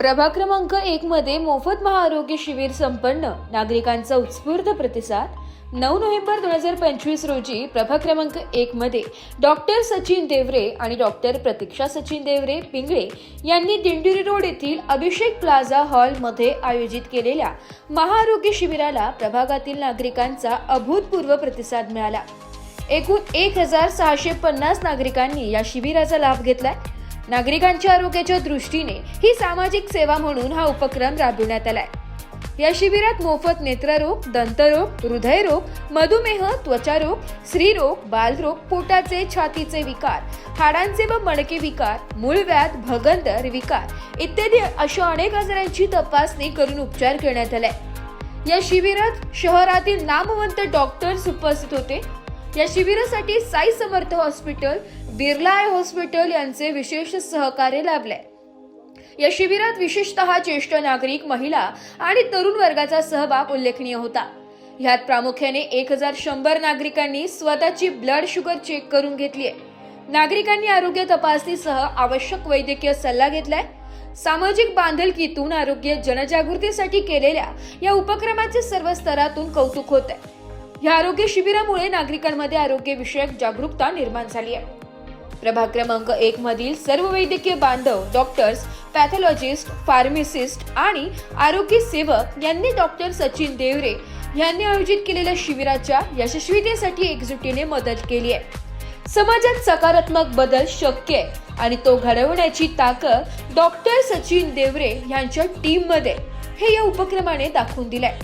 प्रभाग क्रमांक एक मध्ये मोफत महाआरोग्य शिबिर संपन्न. नागरिकांचा उत्स्फूर्त प्रतिसाद. नऊ नोव्हेंबर दोन हजार पंचवीस रोजी प्रभाग क्रमांक एक मध्ये डॉक्टर सचिन देवरे आणि डॉक्टर प्रतीक्षा सचिन देवरे पिंगळे यांनी दिंडुरी रोड येथील अभिषेक प्लाझा हॉलमध्ये आयोजित केलेल्या महाआरोग्य शिबिराला प्रभागातील नागरिकांचा अभूतपूर्व प्रतिसाद मिळाला. एकूण एक हजार सहाशे पन्नास नागरिकांनी या शिबिराचा लाभ घेतलाय. नागरिकांच्या आरोग्याच्या दृष्टीने ही सामाजिक सेवा म्हणून हा उपक्रम राबविण्यात आलाय. या शिबिरात मोफत नेत्ररोग दंतरोग हृदयरोग मधुमेह त्वचारोग स्त्रीरोग बालरोग पोटाचे छातीचे विकार हाडांचे व मणके विकार मूळव्याध भगंदर विकार इत्यादी अशा अनेक आजारांची तपासणी करून उपचार करण्यात आलाय. या शिबिरात शहरातील नामवंत डॉक्टर्स उपस्थित होते. या शिबिरासाठी Sai Samarth hospital Birla eye hospital यांचे विशेष सहकार्य लाभले या शिबिरात विशेषतः ज्येष्ठ नागरिक महिला आणि तरुण वर्गाचा सहभाग उल्लेखनीय होता. ह्यात प्रामुख्याने एक हजार शंभर नागरिकांनी स्वतःची ब्लड शुगर चेक करून घेतली आहे नागरिकांनी आरोग्य तपासणीसह आवश्यक वैद्यकीय सल्ला घेतलाय. सामाजिक बांधलकीतून आरोग्य जनजागृतीसाठी केलेल्या या उपक्रमाचे सर्व स्तरातून कौतुक होत आहे या आरोग्य शिबिरामुळे नागरिकांमध्ये आरोग्यविषयक जागरूकता निर्माण झाली आहे. प्रभाग क्रमांक एक मधील सर्व वैद्यकीय बांधव डॉक्टर्स पॅथॉलॉजिस्ट फार्मेसिस्ट आणि आरोग्य सेवक यांनी डॉक्टर सचिन देवरे यांनी आयोजित केलेल्या शिबिराच्या यशस्वीतेसाठी एकजुटीने मदत केली आहे. समाजात सकारात्मक बदल शक्य आहे आणि तो घडवण्याची ताकद डॉक्टर सचिन देवरे यांच्या टीममध्ये हे या उपक्रमाने दाखवून दिलंय.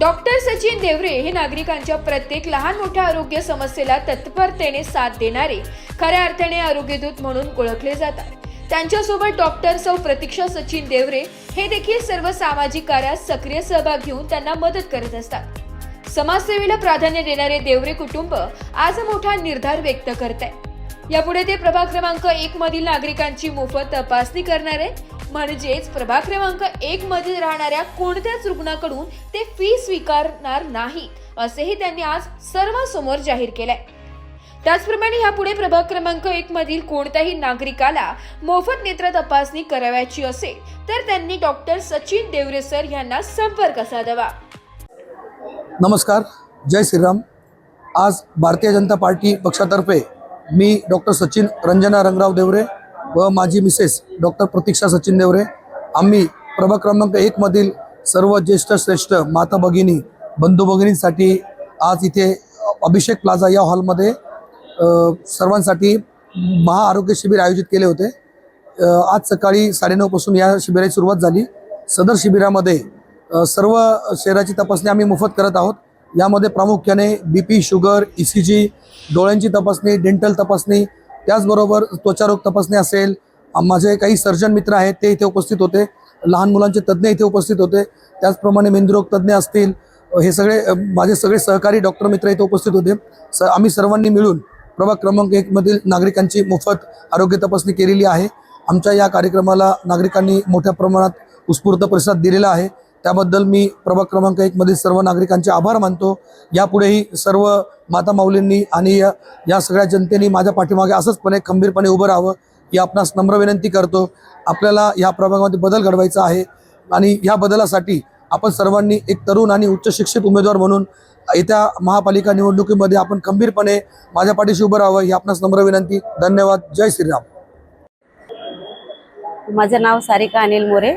डॉक्टर सचिन देवरे हे नागरिकांच्या प्रत्येक लहान मोठ्या आरोग्य समस्येला तत्परतेने साथ देणारे खऱ्या अर्थाने आरोग्यदूत म्हणून ओळखले जातात. त्यांच्यासोबत डॉक्टर सौ प्रतीक्षा सचिन देवरे हे देखील सर्व सामाजिक कार्यात सक्रिय सहभाग घेऊन त्यांना मदत करत असतात. समाजसेवेला प्राधान्य देणारे देवरे कुटुंब आज मोठा निर्धार व्यक्त करत आहे. यापुढे ते प्रभाग क्रमांक एक मधील नागरिकांची मोफत तपासणी करणार आहे म्हणजेच प्रभाग क्रमांक एक मध्ये राहणाऱ्या कोणत्याच रुग्णाकडून ते फी स्वीकारणार नाही असेही त्यांनी आज सर्वांसमोर जाहीर केलंय. त्याचप्रमाणे यापुढे प्रभाग क्रमांक एक मधील कोणत्याही नागरिकाला मोफत नेत्र तपासणी करावयाची असेल तर त्यांनी डॉक्टर सचिन देवरे सर यांना संपर्क साधावा. नमस्कार जय श्रीराम. आज भारतीय जनता पार्टी पक्षातर्फे मी डॉक्टर सचिन रंजना रंगराव देवरे व माझी मिसेस डॉक्टर प्रतीक्षा सचिन देवरे आम्ही प्रभाग क्रमांक एकमधील सर्व ज्येष्ठ श्रेष्ठ माता भगिनी बंधू भगिनींसाठी आज इथे अभिषेक प्लाझा या हॉलमध्ये सर्वांसाठी महाआरोग्य शिबिर आयोजित केले होते. आज सकाळी साडेनऊपासून या शिबिराची सुरुवात झाली. सदर शिबिरामध्ये सर्व शहराची तपासणी आम्ही मोफत करत आहोत. यामध्ये प्रामुख्याने B P sugar E C G डोळ्यांची तपासणी डेंटल तपासणी त्याचबरोबर त्वचारोग तपासणी असेल माझे काही सर्जन मित्र आहेत ते इथे उपस्थित होते. लहान मुलांचे तज्ज्ञ इथे उपस्थित होते. त्याचप्रमाणे मेंदुरोग तज्ज्ञ असतील हे सगळे माझे सगळे सहकारी डॉक्टर मित्र इथे उपस्थित होते. स आम्ही सर्वांनी मिळून प्रभाग क्रमांक एकमधील नागरिकांची मोफत आरोग्य तपासणी केलेली आहे. आमच्या या कार्यक्रमाला नागरिकांनी मोठ्या प्रमाणात उत्स्फूर्त प्रतिसाद दिलेला आहे. त्याबद्दल मी प्रभाग क्रमांक एकमधील सर्व नागरिकांचे आभार मानतो. यापुढेही सर्व माता माऊलींनी आणि या या सगळ्या जनतेने माझ्या पाठीमागे असंचपणे खंबीरपणे उभं राहावं ही आपणास नम्र विनंती करतो. आपल्याला या प्रभागामध्ये बदल घडवायचा आहे आणि या बदलासाठी आपण सर्वांनी एक तरुण आणि उच्च शिक्षित उमेदवार म्हणून येत्या महापालिका निवडणुकीमध्ये आपण खंबीरपणे माझ्या पाठीशी उभं राहावं ही आपणास नम्र विनंती. धन्यवाद. जय श्रीराम. माझं नाव सारिका अनिल मोरे.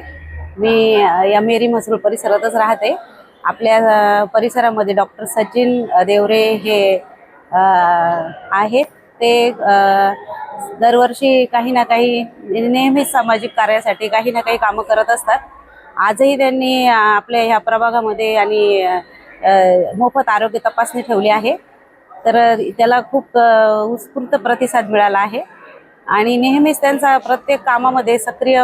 मी या मेरी म्हसरूळ परिसरातच राहते. आपल्या परिसरामध्ये डॉक्टर सचिन देवरे हे आहेत. ते दरवर्षी काही ना काही नेहमीच सामाजिक कार्यासाठी काही ना काही कामं करत असतात. आजही त्यांनी आपल्या ह्या प्रभागामध्ये आणि मोफत आरोग्य तपासणी ठेवली आहे. तर त्याला खूप उत्स्फूर्त प्रतिसाद मिळाला आहे. आणि नेहमीच त्यांचा प्रत्येक कामामध्ये सक्रिय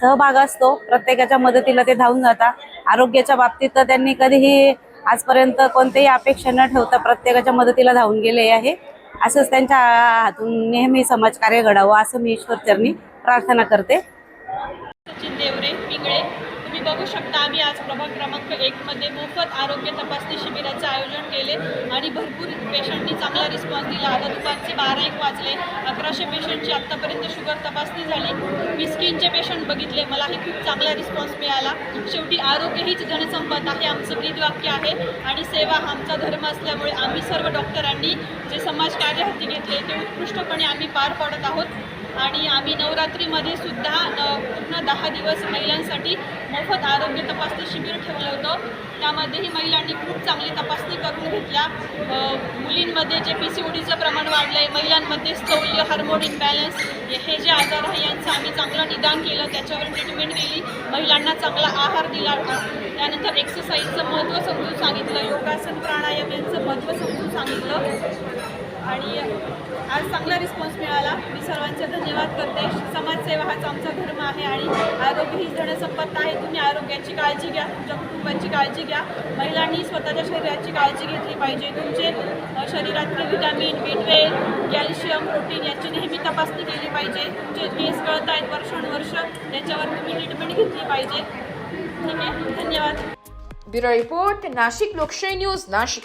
सहभाग असतो. प्रत्येकाच्या मदतीला ते धावून जातात. आरोग्याच्या बाबतीत तर त्यांनी कधीही आजपर्यंत कोणत्याही अपेक्षा न ठेवता प्रत्येकाच्या मदतीला धावून गेले आहे. असंच त्यांच्या हातून नेहमी समाजकार्य घडावं असं मी ईश्वरचरणी प्रार्थना करते. बघू शकता आम्ही आज प्रभाग क्रमांक एकमध्ये मोफत आरोग्य तपासणी शिबिराचं आयोजन केले आणि भरपूर पेशंटनी चांगला रिस्पॉन्स दिला. आता दुपारचे बारा एक वाजले. अकराशे पेशंटची आत्तापर्यंत शुगर तपासणी झाली. मी स्किनचे पेशंट बघितले. मलाही खूप चांगला रिस्पॉन्स मिळाला. शेवटी आरोग्य हीच जनसंपदा आहे. आमचं ब्रीदवाक्य आहे. आणि सेवा हा आमचा धर्म असल्यामुळे आम्ही सर्व डॉक्टरांनी जे समाज कार्य हाती घेतले ते उत्कृष्टपणे आम्ही पार पाडत आहोत. नवरात्रीमध्ये सुद्धा पूर्ण दहा दिवस महिलांसाठी मोफत आरोग्य तपासणी शिबिर ठेवलं होतं. त्यामध्येही महिलांनी खूप चांगली तपासणी करून घेतल्या. मुलींमध्ये जे पी सी ओडीचं प्रमाण वाढलं आहे महिलांमध्ये स्थौल्य हार्मोन इम्बॅलन्स हे जे आजार आहे यांचं आम्ही चांगलं निदान केलं त्याच्यावर ट्रीटमेंट केली. महिलांना चांगला आहार दिला. होता त्यानंतर एक्सरसाइजचं महत्त्व समजून सांगितलं. योगासन प्राणायाम यांचं महत्त्व समजून सांगितलं. आणि आज चांगला रिस्पॉन्स मिळाला. मी सर्वांचे धन्यवाद करते. समाजसेवा हाच आमचा धर्म आहे आणि आरोग्य ही धनसंपत्त आहे. तुम्ही आरोग्याची काळजी घ्या. तुमच्या कुटुंबाची काळजी घ्या. महिलांनी स्वतःच्या शरीराची काळजी घेतली पाहिजे. तुमचे शरीरातले विटॅमिन बी कॅल्शियम प्रोटीन याची नेहमी तपासणी केली पाहिजे. तुमचे केस गळत आहेत वर्षानुवर्ष. याच्यावर तुम्ही ट्रीटमेंट घेतली पाहिजे. ठीक आहे. धन्यवाद. ब्युरो रिपोर्ट नाशिक लोकशाही न्यूज नाशिक.